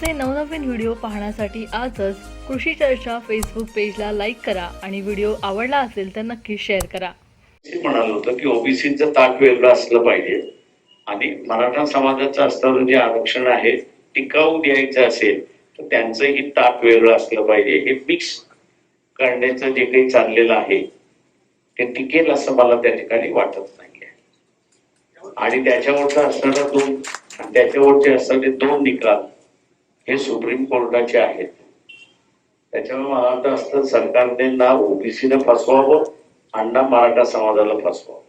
आमचे नवनवीन व्हिडिओ पाहण्यासाठी आजच कृषी चर्चा फेसबुक पेजला लाईक करा आणि व्हिडिओ आवडला असेल तर नक्की शेअर करा. म्हणाल होतं की ओबीसीचं ताट वेगळं असलं पाहिजे आणि मराठा समाजाचं असणारं जे आरक्षण आहे टिकाऊ द्यायचं असेल तर त्यांचंही ताट वेगळं असलं पाहिजे. हे मिक्स करण्याचं जे काही चाललेलं आहे ते टिकेल असं मला त्या ठिकाणी वाटत नाही आणि त्याच्यावरचं असणारा दोन त्याच्यावरचे असणारे दोन निकाल हे सुप्रीम कोर्टाचे आहेत. त्याच्यामुळे मला वाटतं असतं सरकारने ना ओबीसीने फसवावं आणि ना मराठा समाजाला फसवावं.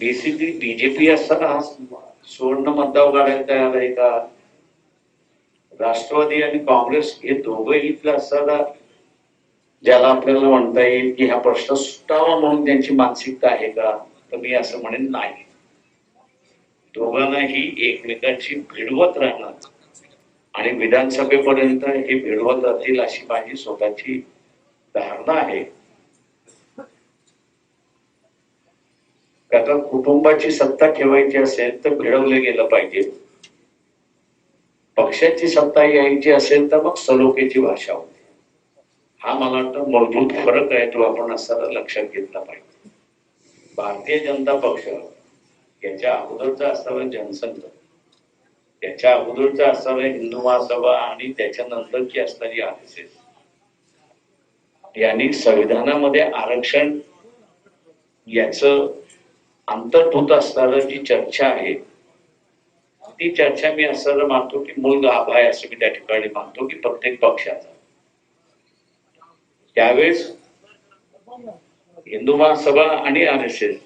बेसिकली बीजेपी असताना हा सुवर्ण मतदाव काढायला तयार आहे का? राष्ट्रवादी आणि काँग्रेस हे दोघं इथलं असताना ज्याला आपल्याला म्हणता येईल की हा प्रश्न सुटावा म्हणून त्यांची मानसिकता आहे का? तर मी असं म्हणेन नाही. दोघांनाही एकमेकांची भिडवत राहणार. आणि विधानसभेपर्यंत हे मिळवत जातील अशी माझी स्वतःची धारणा आहे. आता कुटुंबाची सत्ता ठेवायची असेल तर भिडवले गेलं पाहिजे. पक्षाची सत्ता यायची असेल तर मग सलोकेची भाषा होती. हा मला वाटतं मूलभूत फरक आहे तो आपण असताना लक्षात घेतला पाहिजे. भारतीय जनता पक्ष याच्या अगोदरचा असताना जनसंघ. त्याच्या अगोदरचा असणारा हिंदू महासभा आणि त्याच्यानंतरची असणारी आर एस एस यांनी संविधानामध्ये आरक्षण याच अंतर्भूत असणारं जी चर्चा आहे ती चर्चा मी असं मानतो की मूल गाभ आहे असं मी त्या ठिकाणी मानतो की प्रत्येक पक्षाचा. त्यावेळेस हिंदू महासभा आणि आर एस एस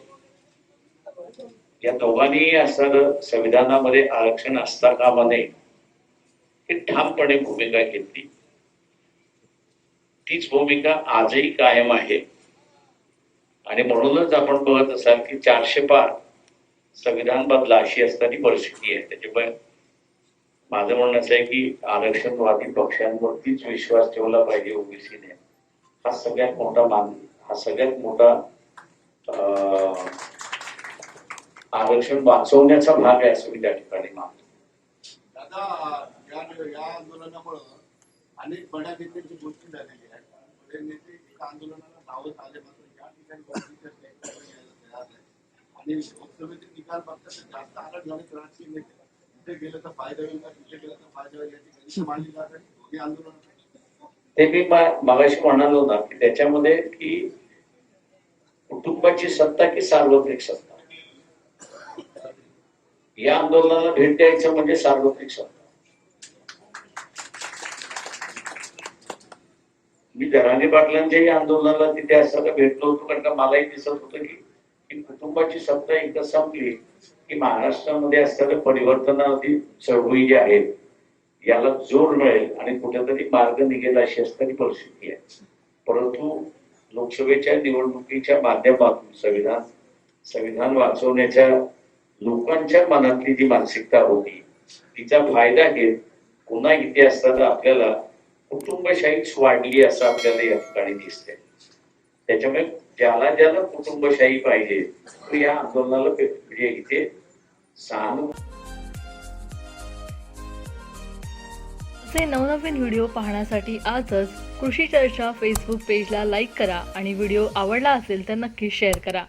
या दोघांनी असं संविधानामध्ये आरक्षण असता कामा नये ही ठामपणे भूमिका घेतली. तीच भूमिका आजही कायम आहे. आणि म्हणूनच आपण बघत असाल की चारशे पार संविधान बदला अशी असताना परिस्थिती आहे. त्याच्यामुळे माझं म्हणणं असं आहे की आरक्षणवादी पक्षांवरतीच विश्वास ठेवला पाहिजे ओबीसीने. हा सगळ्यात मोठा मान हा सगळ्यात मोठा अं, आरक्षण वाचवण्याचा भाग आहे असं मी त्या ठिकाणी मानतो. दादा या आंदोलनामुळं अनेक बड्या नेत्यांची गोष्टी झालेली नेते एका आंदोलनाला धावत आले मात्र या ठिकाणी बाकीच्या नेत्यांना यायला तयार नाही. आणि लोकसभेचे निकाल बघता तर जास्त आरड झाले तर राजकीय नेते. तिथे गेलं तर फायदा होईल का? तिथे गेलं तर फायदा होईल याची गणित मांडली जात आहे दोन्ही आंदोलन ते मी मगाशी म्हणालो ना की त्याच्यामध्ये की कुटुंबाची सत्ता की सार्वत्रिक सत्ता? या आंदोलनाला भेट द्यायचं म्हणजे सार्वत्रिक सत्ता. मी दराने पाटलांच्याही आंदोलनाला तिथे असताना भेटलो होतो कारण का मलाही दिसत होतं की कुटुंबाची सत्ता एकदा संपली की महाराष्ट्रामध्ये असणाऱ्या परिवर्तनाची चळवळी जी आहे याला जोर मिळेल आणि कुठेतरी मार्ग निघेल अशी असणारी परिस्थिती आहे. परंतु लोकसभेच्या निवडणुकीच्या माध्यमातून संविधान संविधान वाचवण्याच्या लोकांच्या मनातली जी मानसिकता होती तिचा फायदा घेत पुन्हा इथे असताना आपल्याला कुटुंबशाहीच वाढली असं आपल्याला या ठिकाणी दिसते त्याच्यामुळे ज्याला ज्याला कुटुंबशाही पाहिजे तो या आंदोलनाला म्हणजे इथे सहानुभूती आमचे नवनवीन व्हिडिओ पाहण्यासाठी आजच कृषी चर्चा फेसबुक पेजला लाईक करा आणि व्हिडिओ आवडला असेल तर नक्की शेअर करा.